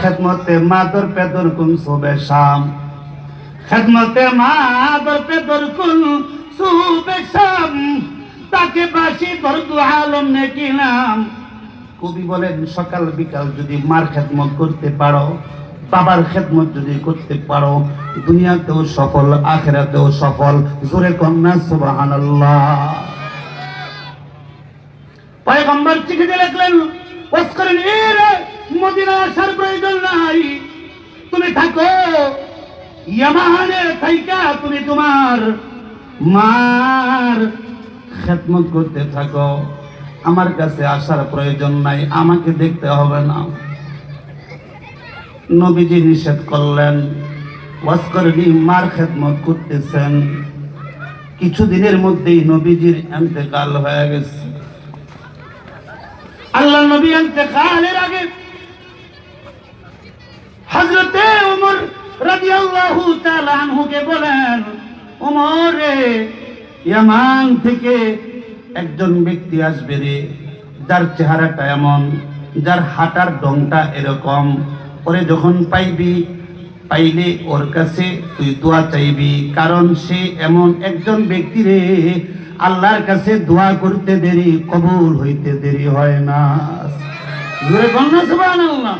খেদমতে মাদর পেদর কুন সুবে শাম? খেদমতে মাদর পেদর কুন সুবে শাম? তাকে বাসি দরদু আলম নেকি নাম। কবি বলেন, সকাল বিকাল যদি মার খেদমত করতে পারো, বাবার খেদমত যদি করতে পারো, দুনিয়াতেও সফল, আখেরাতেও সফল, জোরে কন্যা সুবহানাল্লাহ। পয়গম্বর ওয়াস করেন এ মদিনা আসার ইয়ামানে থাইকা তুমি তোমার মার খেদমত করতে থাকো। আমার কাছে আসার প্রয়োজন নাই, আমাকে দেখতে হবে না। নবীজি নিষেধ করলেন ওয়াস করেনি মার খেদমত করতেছেন। কিছুদিনের মধ্যেই নবীজির এন্তেকাল হয়ে গেছে। আল্লাহ নবী ইন্তেকালের আগে ওমর ইয়ামান থেকে একজন ব্যক্তি আসবে রে, যার চেহারাটা এমন, যার হাঁটার ডংটা এরকম। ওরে যখন পাইবি, পাইলে ওর কাছে তুই দোয়া চাইবি, কারণ সে এমন একজন ব্যক্তি রে, আল্লাহর কাছে দোয়া করতে দেরি, কবুল হইতে দেরি হয় না, সুবহানাল্লাহ।